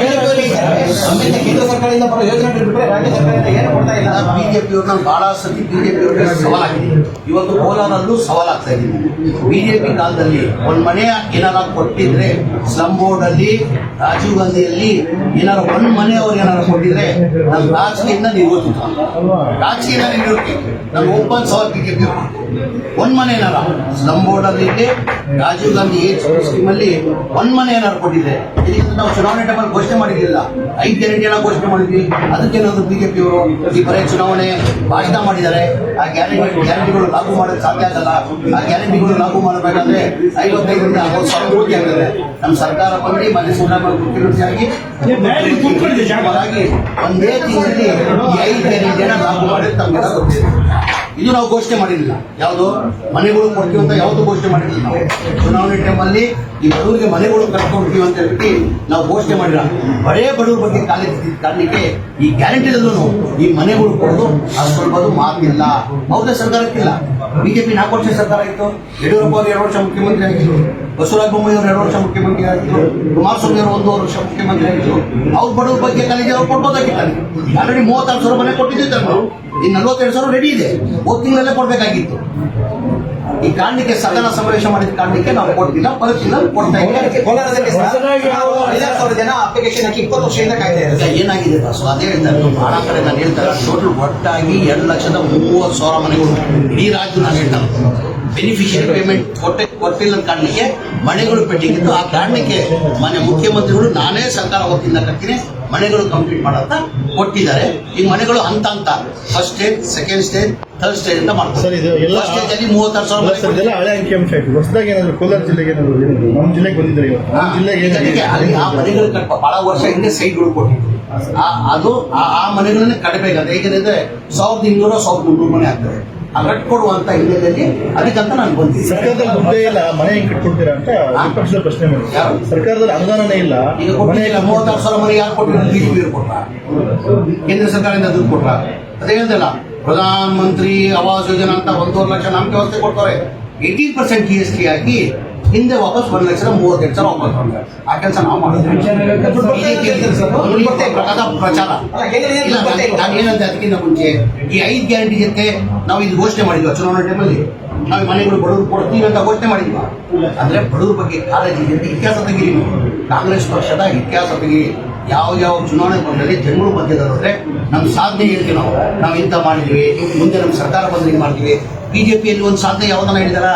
네. 네. 네. ಕೇಂದ್ರ ಸರ್ಕಾರದಿಂದ ಬರೋ ಯೋಜನೆ ಬಿಟ್ಟರೆ ರಾಜ್ಯ ಸರ್ಕಾರದಿಂದ ಏನು ಕೊಡ್ತಾ ಇಲ್ಲ? ಬಿಜೆಪಿ ಅವ್ರನ್ನ ಬಹಳ ಸತಿ ಬಿಜೆಪಿ ಅವರಿಗೆ ಸವಾಲಾಗಿದೆ. ಇವತ್ತು ಕೋಲಾರಲ್ಲೂ ಸವಾಲಾಗ್ತಾ ಇದೆ. ಬಿಜೆಪಿ ಕಾಲದಲ್ಲಿ ಒಂದು ಮನೆ ಏನಾರ ಕೊಟ್ಟಿದ್ರೆ ಸ್ಲಮ್ ಬೋರ್ಡ್ ಅಲ್ಲಿ ರಾಜೀವ್ ಗಾಂಧಿಯಲ್ಲಿ ಏನಾರ ಒಂದ್ ಮನೆ ಅವ್ರು ಏನಾರ ಕೊಟ್ಟಿದ್ರೆ ನಮ್ಮ ರಾಜಕೀಯದಿಂದ ನೀವು ರಾಜಕೀಯ ನಿರ್ವಹಿಸಿ ನಮ್ಮ ಓಪನ್ ಸವಾಲ್ ಬಿಜೆಪಿ ಒಂದ್ ಮನೆ ಏನಾರ ಸ್ಲಮ್ ಬೋರ್ಡ್ ಅಲ್ಲಿ ಇದೆ ರಾಜೀವ್ ಗಾಂಧಿ ಏಜ್ ಸ್ಕೀಮ್ ಅಲ್ಲಿ ಒಂದ್ ಮನೆ ಏನಾರು ಕೊಟ್ಟಿದ್ರೆ ಇದರಿಂದ ನಾವು ಚುನಾವಣೆ ಟೈಮಲ್ಲಿ ಘೋಷಣೆ ಮಾಡಿರ್ಲಿಲ್ಲ. ಐದು ಗ್ಯಾರಂಟಿಯನ್ನ ಘೋಷಣೆ ಮಾಡಿದ್ವಿ. ಅದಕ್ಕೇನಾದ್ರು ಬಿಜೆಪಿ ಅವರು ಈ ಬರೀ ಚುನಾವಣೆ ಭಾಷಣ ಮಾಡಿದ್ದಾರೆ. ಆ ಗ್ಯಾರಂಟಿ ಗ್ಯಾರಂಟಿಗಳು ಲಾಗು ಮಾಡೋದು ಸಾಧ್ಯ ಆಗಲ್ಲ. ಆ ಗ್ಯಾರಂಟಿಗಳು ಲಾಗು ಮಾಡಬೇಕಾದ್ರೆ ಐವತ್ತೈದರಿಂದ ಅರವತ್ತು ಸಾವಿರ ಕೋಟಿ ಆಗ್ತದೆ. ನಮ್ಮ ಸರ್ಕಾರ ಬಂದು ಮನೆ ಸಿದ್ದರಾಮಯ್ಯ ಮುಖ್ಯಮಂತ್ರಿಯಾಗಿ ಒಂದೇ ತಿಂಗಳಲ್ಲಿ ಐದು ಜನ ಲಾಗು ಮಾಡಿ ತಮ್ಗೆಲ್ಲ ಗೊತ್ತಿದೆ ಇದು ನಾವು ಘೋಷಣೆ ಮಾಡಿರಲಿಲ್ಲ. ಯಾವುದು? ಮನೆಗಳು ಕೊಡ್ತೀವಿ ಅಂತ ಯಾವುದು ಘೋಷಣೆ ಮಾಡಿರಲಿಲ್ಲ ನಾವು. ಚುನಾವಣೆ ಟೈಮಲ್ಲಿ ಈ ಬಡವರಿಗೆ ಮನೆಗಳು ಕಟ್ಕೊಡ್ತೀವಿ ಅಂತ ಹೇಳ್ಬಿಟ್ಟು ನಾವು ಘೋಷಣೆ ಮಾಡಿಲ್ಲ. ಬಡೇ ಬಡವ್ರ ಬಗ್ಗೆ ಕಾಲೇಜ್ ಕಾರಣಕ್ಕೆ ಈ ಗ್ಯಾರಂಟಿದಲ್ಲೂ ಈ ಮನೆಗಳು ಕೊಡೋದು ಅದು ಸ್ವಲ್ಪ ಮಾತಿಲ್ಲ ಹೌದೇ ಸರ್ಕಾರಕ್ಕಿಲ್ಲ. ಬಿಜೆಪಿ ನಾಲ್ಕು ವರ್ಷ ಸರ್ಕಾರ ಇತ್ತು. ಯಡಿಯೂರಪ್ಪ ಅವರು ಎರಡು ವರ್ಷ ಮುಖ್ಯಮಂತ್ರಿ ಆಗಿದ್ರು. ಬಸವರಾಜ ಬೊಮ್ಮಾಯಿ ಅವರು ಎರಡು ವರ್ಷ ಮುಖ್ಯಮಂತ್ರಿ ಆಗಿದ್ರು. ಕುಮಾರಸ್ವಾಮಿ ಅವರು ಒಂದು ವರ್ಷ ಮುಖ್ಯಮಂತ್ರಿ ಆಗಿದ್ರು. ಅವ್ರು ಬಡವ್ರ ಬಗ್ಗೆ ಕಾಲೇಜ್ ಅವ್ರು ಕೊಡ್ಬೋದಾಗಿತ್ತು ಆಲ್ರೆಡಿ ಮೂವತ್ತಾರು ಸಾವಿರ ಮನೆ ಕೊಟ್ಟಿದ್ದೆ ನಾವು ಇನ್ನು ನಲ್ವತ್ತೆರಡು ಸಾವಿರ ರೆಡಿ ಇದೆ. ಒಂದು ತಿಂಗಳಲ್ಲೇ ಕೊಡಬೇಕಾಗಿತ್ತು. ಈ ಕಾರಣಕ್ಕೆ ಸದನ ಸಮಾವೇಶ ಮಾಡಿದ ಕಾರಣಕ್ಕೆ ನಾವು ಕೊಡ್ತಿಲ್ಲ ಕೊಡ್ತಿಲ್ಲ ಕೊಡ್ತಾ ಸಾವಿರ ಜನ ಅಪ್ಲಿಕೇಶನ್ ಹಾಕಿ ಇಪ್ಪತ್ತು ವರ್ಷದಿಂದ ಏನಾಗಿದೆ ಸೊ ಅದೇ ಹೇಳ್ತಾರೆ ಬಹಳ ಕಡೆ ನಾನು ಹೇಳ್ತಾರೆ ಟೋಟಲ್ ಒಟ್ಟಾಗಿ ಎರಡು ಲಕ್ಷದ ಮೂವತ್ತು ಸಾವಿರ ಮನೆಗಳು ಇಡೀ ರಾಜ್ಯ ನಾನು ಹೇಳ್ತಾರೆ ಬೆನಿಫಿಷಿಯರಿ ಪೇಮೆಂಟ್ ಕೊಟ್ಟೆ ಕೊಟ್ಟಿಲ್ಲ ಕಾರಣಕ್ಕೆ ಮನೆಗಳು ಪೆಂಡಿಂಗ್ ಇತ್ತು. ಆ ಕಾರಣಕ್ಕೆ ಮನೆ ಮುಖ್ಯಮಂತ್ರಿಗಳು ನಾನೇ ಸರ್ಕಾರ ವತಿಯಿಂದ ಕಟ್ತೀನಿ ಮನೆಗಳು ಕಂಪ್ಲೀಟ್ ಮಾಡಂತ ಕೊಟ್ಟಿದ್ದಾರೆ. ಈ ಮನೆಗಳು ಹಂತ ಹಂತ first stage second stage third stage ಅಂತ ಮಾಡ್ತಾರೆ ಸರ್, ಇದು ಎಲ್ಲ- ಫಸ್ಟ್ ಸ್ಟೇಜ್ ಅಲ್ಲಿ ಮೂವತ್ತಾರು ಸಾವಿರ ಸರ್ ಇದೆಲ್ಲ ಹಳೆ ಅಂಕಿಅಂಶ ಆಯ್ತು ಹೊಸದಾಗಿ ಏನಾದ್ರು ಕೋಲಾರ ಜಿಲ್ಲೆಗೆ ಏನಾದ್ರು ಏನಾದ್ರು ನಮ್ಮ ಜಿಲ್ಲೆಗೆ ಬಂದಿದ್ದಾರೆ ಇವತ್ತು. ನಮ್ಮ ಜಿಲ್ಲೆಗೆ ಅಲ್ಲಿ ಆ ಮನೆಗಳು ಕಟ್ಟ ಬಹಳ ವರ್ಷ ಹಿಂದೆ ಸೈಟ್ಗಳು ಕೊಟ್ಟಿದ್ರು. ಅದು ಆ- ಆ ಮನೆಗಳನ್ನೇ ಕಟ್ಟಬೇಕಾದ್ರೆ ಏಕೆಂದ್ರೆ ಸಾವಿರದ ಇನ್ನೂರ ಸಾವಿರದ ಮುನ್ನೂರು ಮನೆ ಆಗ್ತದೆ. ಆ ಕಟ್ಕೊಡುವಂತ ಹಿನ್ನೆಲೆಯಲ್ಲಿ ಅದಕ್ಕಂತ ನಾನು ಬಂದಿದ್ದೆ ಸರ್ಕಾರದಲ್ಲಿ ದುಡ್ಡೇ ಇಲ್ಲ ಮನೆ ಹೆಂಗ್ ಕಟ್ಕೊಡ್ತೀರಾ ಅಂತ ವಿಪಕ್ಷದ ಪ್ರಶ್ನೆ ಮಾಡಿ ಯಾರು? ಸರ್ಕಾರದಲ್ಲಿ ಅನುದಾನನೇ ಇಲ್ಲ ಈಗ ಮನೆ ಇಲ್ಲ ಮೂವತ್ತಾರು ಸಾವಿರ ಮನೆ ಯಾರು ಕೊಟ್ಟಿಲ್ಲ ಬಿಜೆಪಿ ಕೊಟ್ಟ ಕೇಂದ್ರ ಸರ್ಕಾರದಿಂದ ದುಡ್ಡು ಕೊಟ್ಟ ಅದೇ ಹೇಳ್ದಲ್ಲ ಪ್ರಧಾನ ಮಂತ್ರಿ ಆವಾಸ್ ಯೋಜನಾ ಅಂತ ಒಂದೂವರೆ ಲಕ್ಷ ನಮ್ಗೆ ವ್ಯವಸ್ಥೆ ಕೊಡ್ತಾರೆ. Eighteen percent G S T ಹಾಕಿ ಹಿಂದೆ ವಾಪಸ್ ಒಂದ್ ಲಕ್ಷ ಮೂವತ್ತೆರಡು ಸಾವಿರ ವಾಪಸ್ ಆ ಕೆಲಸ ನಾವು ಮಾಡಿದ್ವಿ ಪ್ರಚಾರ. ಏನಂತ ಅದಕ್ಕಿಂತ ಮುಂಚೆ ಈ ಐದು ಗ್ಯಾರಂಟಿ ಜೊತೆ ನಾವು ಇದು ಘೋಷಣೆ ಮಾಡಿದ್ವಿ ಚುನಾವಣಾ ಟೈಮಲ್ಲಿ ನಾವು ಮನೆಗಳು ಬಡವರು ಕೊಡ್ತೀವಿ ಅಂತ ಘೋಷಣೆ ಮಾಡಿದ್ವಿ? ಅಂದ್ರೆ ಬಡವ್ರ ಬಗ್ಗೆ ಕಾಳಜಿ ಅಂತ ಇತಿಹಾಸ ತೆಗಿರಿ ನೀವು. ಕಾಂಗ್ರೆಸ್ ಪಕ್ಷದ ಇತಿಹಾಸ ತೆಗಿರಿ. ಯಾವ ಯಾವ ಚುನಾವಣೆ ಬಂದಲ್ಲಿ ಜನಗಳು ಬಂದಿದ್ದಾರೆ ನಮ್ಮ ಸಾಧನೆ ಹೇಳ್ತೀವಿ ನಾವು. ನಾವು ಇಂಥ ಮಾಡಿದ್ವಿ ಮುಂದೆ ನಮ್ಮ ಸರ್ಕಾರ ಬಂದ್ರೆ ಮಾಡ್ತೀವಿ. ಬಿಜೆಪಿಯಲ್ಲಿ ಒಂದು ಸಾಧನೆ ಯಾವ್ದನ್ನ ಹೇಳಿದಾರ?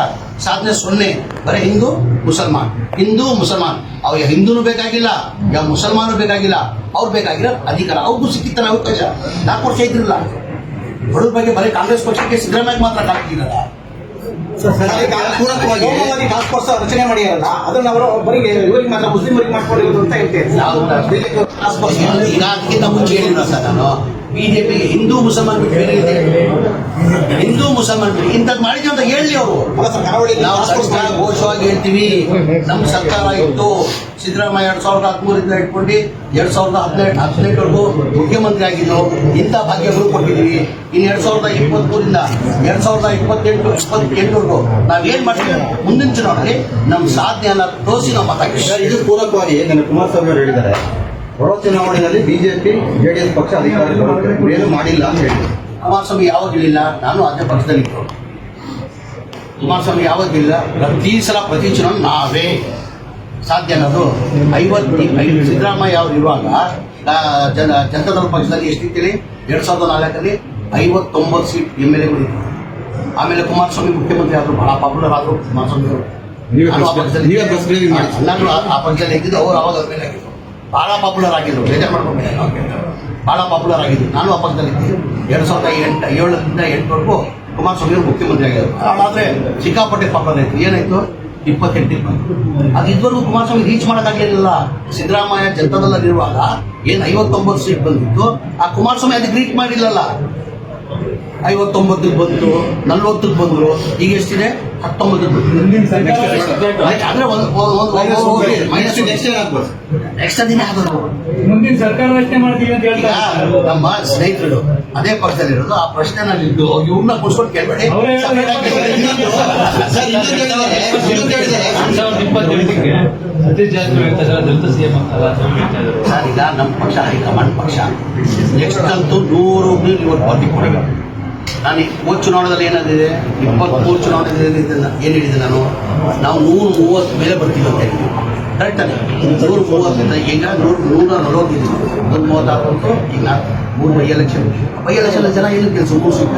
ಸಾಧನೆ ಸೊನ್ನೆ. ಬರೀ ಹಿಂದೂ ಮುಸಲ್ಮಾನ್. ಹಿಂದೂ ಮುಸಲ್ಮಾನ್. ಅವ್ರ ಹಿಂದೂನು ಬೇಕಾಗಿಲ್ಲ ಯಾವ ಮುಸಲ್ಮಾನು ಬೇಕಾಗಿಲ್ಲ ಅವ್ರು ಬೇಕಾಗಿರೋ ಅಧಿಕಾರ. ಅವ್ರಿಗೂ ಸಿಕ್ಕಿತ್ತಲ್ಲ ಅವಕಾಶ. ನಾಲ್ಕು ವರ್ಷ ಇದ್ರಿಲ್ಲ ಬಡವ್ರ ಬಗ್ಗೆ ಬರೀ ಕಾಂಗ್ರೆಸ್ ಪಕ್ಷಕ್ಕೆ ಸಿದ್ದರಾಮಯ್ಯ ಮಾತ್ರ ಕಾಣ್ತಿರಲ್ಲ ಅದಕ್ಕೆ ಪೂರಕವಾಗಿ ಕೋಮುವಾದಿ ಟಾಸ್ಕ್ ಫೋರ್ಸ್ ರಚನೆ ಮಾಡಿರಲ್ಲ ಅದನ್ನ ಅವರು ಬರೀ ಇವರಿಗೆ ಮಾತ್ರ ಮುಸ್ಲಿಮರಿಗೆ ಮಾಡ್ಕೊಂಡಿರೋದು ಅಂತ ಹೇಳ್ತೇವೆ ಈಗ ಅದಕ್ಕಿಂತ ಮುಂಚೆ ಹೇಳಿದ್ರು ಸರ್ ನಾನು. ಬಿಜೆಪಿ ಹಿಂದೂ ಮುಸಲ್ಮಾನ್ ಹಿಂದೂ ಮುಸಲ್ಮಾನ್ ಇಂಥದ್ದು ಮಾಡಿದ್ವಿ ಅಂತ ಹೇಳಿ ಅವರು. ಘೋಷವಾಗಿ ಹೇಳ್ತೀವಿ. ನಮ್ಮ ಸರ್ಕಾರ ಇತ್ತು. ಸಿದ್ದರಾಮಯ್ಯ ಎರಡ್ ಸಾವಿರದ ಹದಿಮೂರಿಂದ ಇಟ್ಕೊಂಡು ಎರಡ್ ಸಾವಿರದ ಹದಿನೆಂಟು ಹದಿನೆಂಟವರೆಗೂ ಮುಖ್ಯಮಂತ್ರಿ ಆಗಿದ್ದು ಇಂಥ ಭಾಗ್ಯಗಳು ಕೊಟ್ಟಿದ್ದೀವಿ. ಇನ್ನು ಎರಡ್ ಸಾವಿರದ ಇಪ್ಪತ್ಮೂರಿಂದ ಎರಡ್ ಸಾವಿರದ ಇಪ್ಪತ್ತೆಂಟು ಇಪ್ಪತ್ತೆಂಟವರೆಗೂ ನಾವೇನ್ ಮಾಡ್ತೀವಿ? ಮುಂದಿನ ಚುನಾವಣೆಯಲ್ಲಿ ನಮ್ಮ ಸಾಧನೆಯನ್ನ ತೋರಿಸಿ ನಾವು ಮತ ಇದು ಪೂರಕವಾಗಿ ಕುಮಾರಸ್ವಾಮಿ ಅವರು ಹೇಳಿದ್ದಾರೆ. ಬರೋ ಚುನಾವಣೆಯಲ್ಲಿ ಬಿಜೆಪಿ ಜೆಡಿಎಸ್ ಪಕ್ಷ ಅಧಿಕಾರಿಗಳು ಬರುತ್ತೆ. ಏನು ಮಾಡಿಲ್ಲ ಅಂತ ಹೇಳಿದ್ರು ಕುಮಾರಸ್ವಾಮಿ ಯಾವಾಗಲಿಲ್ಲ ನಾನು ಅದೇ ಪಕ್ಷದಲ್ಲಿತ್ತು ಕುಮಾರಸ್ವಾಮಿ ಯಾವಾಗಲಿಲ್ಲ ಪ್ರತಿ ಸಲ ಪ್ರತಿ ಚುನಾವಣೆ ನಾವೇ. ಸಾಧ್ಯ ಅನ್ನೋದು ಐವತ್ತು ಐದು ಸಿದ್ದರಾಮಯ್ಯ ಅವರು ಇರುವಾಗ ಜನ ಜನತಾದಳ ಪಕ್ಷದಲ್ಲಿ ಎಷ್ಟಿತ್ತೇಳಿ ಎರಡು ಸಾವಿರದ ನಾಲ್ಕರಲ್ಲಿ ಐವತ್ತೊಂಬತ್ತು ಸೀಟ್ ಎಂ ಎಲ್ ಎಗಳು ಇದ್ದರು ಆಮೇಲೆ ಕುಮಾರಸ್ವಾಮಿ ಮುಖ್ಯಮಂತ್ರಿ ಆದರು ಬಹಳ ಪಾಪುಲರ್ ಆದರು ಕುಮಾರಸ್ವಾಮಿ ಅವರು ಆ ಪಕ್ಷದಲ್ಲಿ ಪಕ್ಷದಲ್ಲಿ ಇದ್ದಿದ್ದು ಅವರು ಅವಾಗ ಮೇಲೆ ಆಗಿದ್ರು. ಬಹಳ ಪಾಪ್ಯುಲರ್ ಆಗಿದ್ರು. ಬೇಜಾರು ಮಾಡ್ಕೊಂಡ್ಬಿಟ್ಟೆ ಬಹಳ ಪಾಪ್ಯುಲರ್ ಆಗಿದ್ರು. ನಾನು ಆ ಪಕ್ಷದಲ್ಲಿ ಎರಡು ಎರಡ್ ಸಾವಿರದ ಎಂಟು ಏಳರಿಂದ ಎಂಟವರೆಗೂ ಕುಮಾರಸ್ವಾಮಿ ಅವರು ಮುಖ್ಯಮಂತ್ರಿ ಆಗಿದ್ರು. ಆದರೆ ಸಿಕ್ಕಾಪಟ್ಟೆ ಪಾಪ್ಯುಲರ್ ಆಯಿತು. ಏನಾಯಿತು? ಇಪ್ಪತ್ತೆಂಟು ಇಪ್ಪತ್ತು. ಅದು ಇದುವರೆಗೂ ಕುಮಾರಸ್ವಾಮಿ ರೀಚ್ ಮಾಡೋಕ್ಕಾಗಲಿಲ್ಲ ಸಿದ್ದರಾಮಯ್ಯ ಜನತಾದಲ್ಲಿರುವಾಗ ಏನು ಐವತ್ತೊಂಬತ್ತು ಸೀಟ್ ಬಂದಿತ್ತು ಆ ಕುಮಾರಸ್ವಾಮಿ ಅದಕ್ಕೆ ರೀಚ್ ಮಾಡಿಲ್ಲಲ್ಲ. ಐವತ್ತೊಂಬತ್ತಕ್ಕೆ ಬಂತು ನಲ್ವತ್ತಕ್ಕೆ ಬಂದ್ರು. ಈಗ ಎಷ್ಟಿದೆ? ಹತ್ತೊಂಬತ್ತಕ್ಕೆ ಬಂತು. ಅಂದ್ರೆ ಒಂದು ಮೈನಸ್ ನೆಕ್ಸ್ಟ್ ಆಗ್ಬೋದು. ನೆಕ್ಸ್ಟ್ ದಿನ ಆಗೋದು ಮುಂದಿನ ಸರ್ಕಾರ ರಚನೆ ಮಾಡ್ತೀವಿ ಅಂತ ಈಗ ಹೇಳ್ತಾರೆ ನಮ್ಮ ಸ್ನೇಹಿತರು ಅದೇ ಪಕ್ಷದಲ್ಲಿ ಇರೋದು ಆ ಪ್ರಶ್ನೆ ನಾನು ಇದ್ದು ಇವ್ರನ್ನ ಕೂರ್ಸ್ಕೊಂಡು ಕೇಳ್ಬೇಡಿ. ಸರ್ ಹೇಳ್ತಾ ಇದ್ದಾರೆ ದಲಿತ ಸಿಎಂ ಹೇಳ್ತಾ ಇದ್ದಾರೆ ನಮ್ಮ ಪಕ್ಷ ಹೈಕಮಾಂಡ್ ಪಕ್ಷ. ನೆಕ್ಸ್ಟ್ ಅಂತೂ ನೂರು ಇವತ್ತು ಬರ್ದಿ ಕೊಡಬೇಕು. ನಾನು ಹೋದ ಚುನಾವಣೆಯಲ್ಲಿ ಏನಾದಿದೆ ಇಪ್ಪತ್ತ್ಮೂರು ಚುನಾವಣೆಯಲ್ಲಿ ಏನು ಹೇಳಿದೆ ನಾನು? ನಾವು ನೂರು ಮೂವತ್ತು ಮೇಲೆ ಬರ್ತೀವಿ ಅಂತ ಹೇಳಿದ್ವಿ. ಕರೆಕ್ಟ್ ತಾನೆ? ನೂರು ಮೂವತ್ತರಿಂದ ಈಗ ನೂರು ನೂರ ನಲವತ್ತಿದ್ದೀವಿ ಒಂದು ಮೂವತ್ತಾರು ಅಂತ ಈಗ ನಾ ಮೂರು ಬೈ ಎಲೆಕ್ಷನ್. ಬೈ ಎಲೆಕ್ಷನ್ ಜನ ಏನು ಕೆಲಸ ಸೀಟ್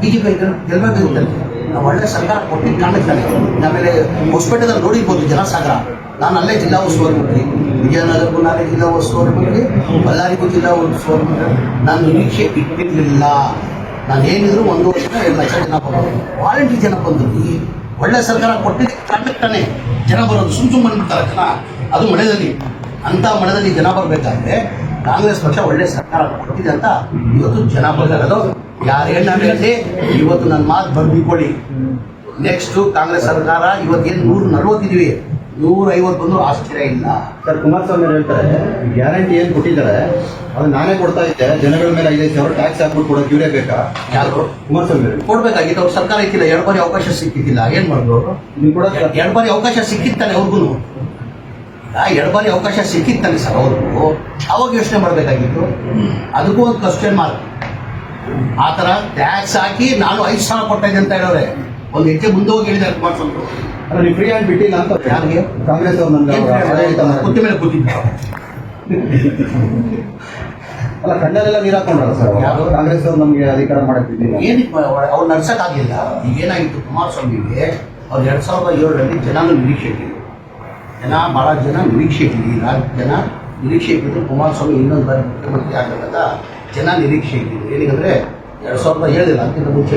ಬಿ ಜೆ ಪಿ ಗೆಲ್ಲಬೇಕಿರ್ತದೆ ನಾವು ಒಳ್ಳೆ ಸರ್ಕಾರ ಕೊಟ್ಟಿದ್ದು ಕಾಣುತ್ತಾನೆ ಆಮೇಲೆ ಹೊಸಪೇಟೆದಲ್ಲಿ ನೋಡಿರ್ಬೋದು ಜನಸಾಗರ ನಾನು ಅಲ್ಲೇ ಜಿಲ್ಲಾ ಉಸ್ತುವಾರಿ ಮಂತ್ರಿ ವಿಜಯನಗರಕ್ಕೂ ನಾನೇ ಜಿಲ್ಲಾ ಉಸ್ತುವಾರಿ ಮಂತ್ರಿ ಬಳ್ಳಾರಿಗೂ ಜಿಲ್ಲಾ ಉಸ್ತುವಾರಿ ಮಂತ್ರಿ ನಾನು ನಿರೀಕ್ಷೆ ಇಟ್ಟಿರಲಿಲ್ಲ. ನಾನು ಏನಿದ್ರು ಒಂದು ವರ್ಷ ಎರಡು ಲಕ್ಷ ಜನ ಬರೋದು ವಾರಂಟಿ ಜನ ಬಂದರು. ಈ ಒಳ್ಳೆ ಸರ್ಕಾರ ಕೊಟ್ಟಿದ್ದೆ ಕಂಡಕ್ಟನೆ ಜನ ಬರೋದು. ಸುಮ್ ಸುಮ್ಮನೆ ಬಂದ್ಬಿಡ್ತಾರೆ ಜನ. ಅದು ಮಳೆದಲ್ಲಿ ಅಂತ ಮಳೆದಲ್ಲಿ ಜನ ಬರಬೇಕಾದ್ರೆ ಕಾಂಗ್ರೆಸ್ ಪಕ್ಷ ಒಳ್ಳೆ ಸರ್ಕಾರ ಕೊಟ್ಟಿದೆ ಅಂತ ಇವತ್ತು ಜನ ಅದು ಯಾರು ಹೇಳಿ, ಇವತ್ತು ನನ್ನ ಮಾತು ಬರ್ಬಿಕೊಳ್ಳಿ ನೆಕ್ಸ್ಟು ಕಾಂಗ್ರೆಸ್ ಸರ್ಕಾರ, ಇವತ್ತೇನು ನೂರು ನಲ್ವತ್ತಿದೀವಿ ನೂರ ಐವತ್ತು ಬಂದ್ರು ಆಶ್ಚರ್ಯ ಇಲ್ಲ. ಸರ್ ಕುಮಾರಸ್ವಾಮಿ ಹೇಳ್ತಾರೆ ಗ್ಯಾರಂಟಿ ಏನ್ ಕೊಟ್ಟಿದ್ದಾರೆ ಅದು ನಾನೇ ಕೊಡ್ತಾ ಇದ್ದೆ ಜನಗಳ ಮೇಲೆ ಐದೈದು ಸಾವಿರ ಟ್ಯಾಕ್ಸ್ ಹಾಕ್ಬಿಟ್ಟು ಕೊಡೋಕೆ ಇವರೇ ಬೇಕಾ? ಯಾರು? ಕುಮಾರಸ್ವಾಮಿ ಅವರು. ಕೊಡ್ಬೇಕಾಗಿತ್ತು ಅವ್ರ ಸರ್ಕಾರ ಇಕ್ಕಿಲ್ಲ ಎರಡು ಬಾರಿ ಅವಕಾಶ ಸಿಕ್ಕಿದ್ದಿಲ್ಲ ಏನ್ ಮಾಡಿದ್ರು ನೀವು ಕೂಡ ಎರಡು ಬಾರಿ ಅವಕಾಶ ಸಿಕ್ಕಿತ್ತಾನೆ ಅವ್ರಿಗೂ ಎರಡು ಬಾರಿ ಅವಕಾಶ ಸಿಕ್ಕಿತ್ತಾನೆ ಸರ್ ಅವ್ರಿಗೂ? ಅವಾಗ ಯೋಚನೆ ಮಾಡಬೇಕಾಗಿತ್ತು. ಅದಕ್ಕೂ ಒಂದು ಕ್ವಶನ್ ಮಾರ್ಕ್ ಆ ಥರ ಟ್ಯಾಕ್ಸ್ ಹಾಕಿ ನಾನು ಐದು ಸಾವಿರ ಕೊಟ್ಟಿದ್ದೆ ಅಂತ ಹೇಳೋರೆ. ಒಂದು ಹೆಜ್ಜೆ ಮುಂದೆ ಹೋಗಿ ಹೇಳಿದ್ದಾರೆ ಕುಮಾರಸ್ವಾಮಿ ಅವರು. ಅಲ್ಲ ನೀವು ಫ್ರೀ ಆಗಿ ಬಿಟ್ಟಿಲ್ಲ ಅಂತ ಯಾರಿಗೆ? ಕಾಂಗ್ರೆಸ್ ಅವ್ರು. ಕುತ್ತಿ ಮೇಲೆ ಕೂತಿದ್ದ. ಅಲ್ಲ ಕಣ್ಣಲ್ಲೆಲ್ಲ ನೀರು ಹಾಕೊಂಡ್ರಲ್ಲ ಸರ್ ಯಾರು? ಕಾಂಗ್ರೆಸ್ ಅವ್ರು ನಮ್ಗೆ ಅಧಿಕಾರ ಮಾಡಕ್ ಬಿದ್ದಿಲ್ಲ ಏನಕ್ಕೆ ಅವ್ರು ನಡ್ಸಕ್ಕಾಗಲಿಲ್ಲ ಈಗ ಏನಾಗಿತ್ತು ಕುಮಾರಸ್ವಾಮಿಗೆ? ಅವ್ರು ಎರಡ್ ಸಾವಿರದ ಏಳರಲ್ಲಿ ಜನನು ನಿರೀಕ್ಷೆ ಇಟ್ಟಿದ್ರು ಜನ ಭಾಳ ಜನ ನಿರೀಕ್ಷೆ ಇಟ್ಟಿದ್ರು ರಾಜ್ಯ ಜನ ನಿರೀಕ್ಷೆ ಇಟ್ಟಿದ್ರು ಕುಮಾರಸ್ವಾಮಿ ಇನ್ನೊಂದು ಬಾರಿ ಮುಖ್ಯಮಂತ್ರಿ ಆಗಬೇಕಂತ ಜನ ನಿರೀಕ್ಷೆ ಇಟ್ಟಿದ್ರು ಏನಿಗಂದ್ರೆ ಎರಡ್ ಸಾವಿರದ ಏಳಿಲ್ಲ ಅಂತ ಮುಂಚೆ